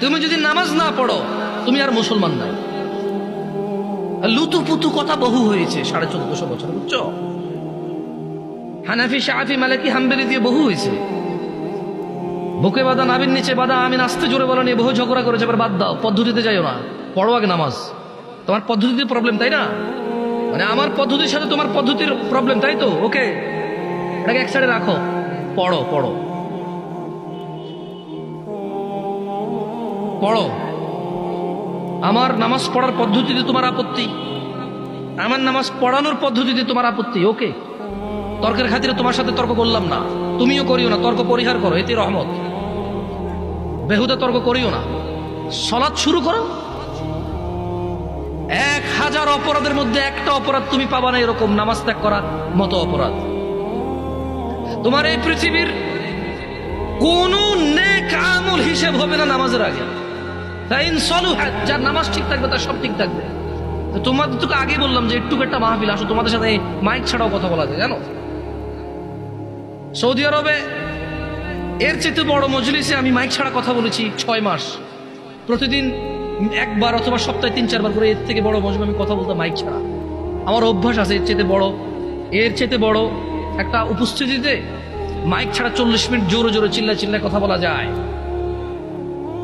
তুমি যদি নামাজ না পড়ো, তুমি আর মুসলমান নাই। লুতু পুতু কথা বহু হয়েছে, সাড়ে চোদ্দশো বছর, বুঝছ? হানাফি শাহাফি মালিকি, হাম্বেলি দিয়ে বহু হয়েছে। বুকে বাদা নাবির নিচে বাদা আমি নাচতে জোরে বলো নিয়ে বহু ঝগড়া করেছে, এবার বাদ দাও, পদ্ধতিতে যাইও না। পড়ো আগে নামাজ। তোমার পদ্ধতিতে প্রবলেম তাই না? মানে আমার পদ্ধতির সাথে তোমার পদ্ধতির প্রবলেম তাই তো? ওকে এটাকে এক সাইডে রাখো। পড়ো পড়ো। পড়ো। আমার নামাজ পড়ার পদ্ধতিতে তোমার আপত্তি। আমার নামাজ পড়ানোর পদ্ধতিতে তোমার আপত্তি, ওকে? তর্কের খাতিরে তোমার সাথে তর্ক করলাম না। তুমিও করিও না, তর্ক পরিহার করো, এতে রহমত। বেহুদা তর্ক করিও না। সলাৎ শুরু করো। এক হাজার অপরাধের মধ্যে একটা অপরাধ তুমি পাবা না এরকম, নামাজ ত্যাগ করার মতো অপরাধ। তোমার এই পৃথিবীর কোন নেক আমল হিসেব হবে না নামাজের আগে। যার নামাজ ঠিক থাকবে, তার সব ঠিক থাকবে। তোমাদের তোকে আগে বললাম যে একটু একটা মাহফিল, আসো, তোমাদের সাথে মাইক ছাড়াও কথা বলা যায়, জানো? সৌদি আরবে এর চেয়ে বড় মজলিসে আমি মাইক ছাড়া কথা বলেছি ছয় মাস। প্রতিদিন একবার অথবা সপ্তাহে তিন, চারবার করে এর থেকে বড় মজলিসে আমি কথা বলতাম মাইক ছাড়া। আমার অভ্যাস আছে এর চেয়ে বড়। এর চেয়ে বড় একটা উপস্থিতিতে মাইক ছাড়া চল্লিশ মিনিট জোরে জোরে চিল্লা চিল্লায় কথা বলা যায়।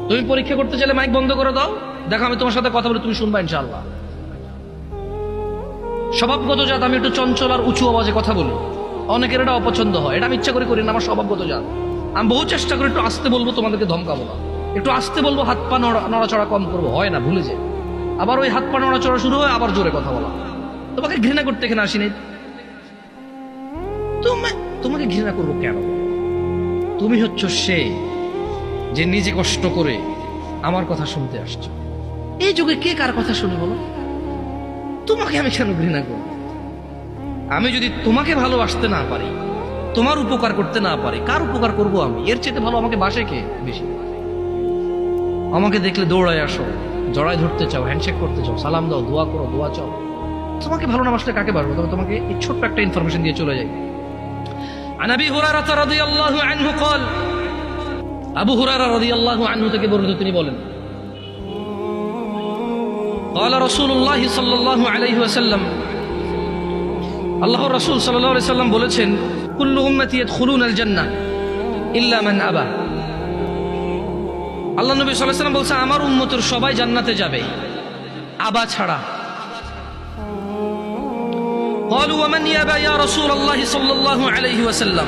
তুমি পরীক্ষা করতে চাইলে মাইক বন্ধ করে দাও। দেখো, আমি তোমার সাথে কথা বলে, তুমি শুনবা ইনশাআল্লাহ। স্বভাবগত জাত, আমি একটু চঞ্চল আর উঁচু আওয়াজে কথা বলি। অনেকের এটা অপছন্দ হয়, এটা আমি ইচ্ছা করে করি না, আমার স্বভাবগত জাত। আমি বহু চেষ্টা করি একটু আসতে বলব তোমাদেরকে ধমকাবো না একটু আসতে বলব, হাত পা নড়া- নড়াচড়া কম করব, হয় না, ভুলে যায়। আবার ওই হাত পা নড়াচড়া শুরু হয়, আবার জোরে কথা বলা। তোমাকে ঘৃণা করতে এখানে আসিনি। তোমা- তোমাকে ঘৃণা করব কেন? তুমি হচ্ছ সে যে নিজে কষ্ট করে আমার কথা শুনতে আসছো এই যুগে কে কার কথা শুনে বলো তোমাকে আমি কেন ঘৃণা করব আমি যদি তোমাকে ভালোবাসতে না পারি তোমার উপকার করতে না পারি কার উপকার করব আমি এর চেয়ে ভালো আমাকে বাসে কে বেশি আমাকে দেখলে দৌড়ায় আসো জড়ায় ধরতে চাও হ্যান্ডশেক করতে চাও সালাম দাও দোয়া করো দোয়া চাও তোমাকে ভালো না বাসলে কাকে পারবো তবে তোমাকে এই ছোট্ট একটা ইনফরমেশন দিয়ে চলে যাই عن ابي هريره رضي الله عنه قال আবু হুরারা রাদিয়াল্লাহু আনহু থেকে বর্ণিত তিনি বলেন قال رسول الله صلى الله عليه وسلم আল্লাহর রাসূল সাল্লাল্লাহু আলাইহি সাল্লাম বলেছেন কুল্লু উম্মতি ইয়াদখুলুনা আল জান্নাহ ইল্লা মান আবা আল্লাহ নবী সাল্লাল্লাহু আলাইহি সাল্লাম বলছে আমার উম্মতের সবাই জান্নাতে যাবে আবা ছাড়া قالوا ومن يابى يا رسول الله صلى الله عليه وسلم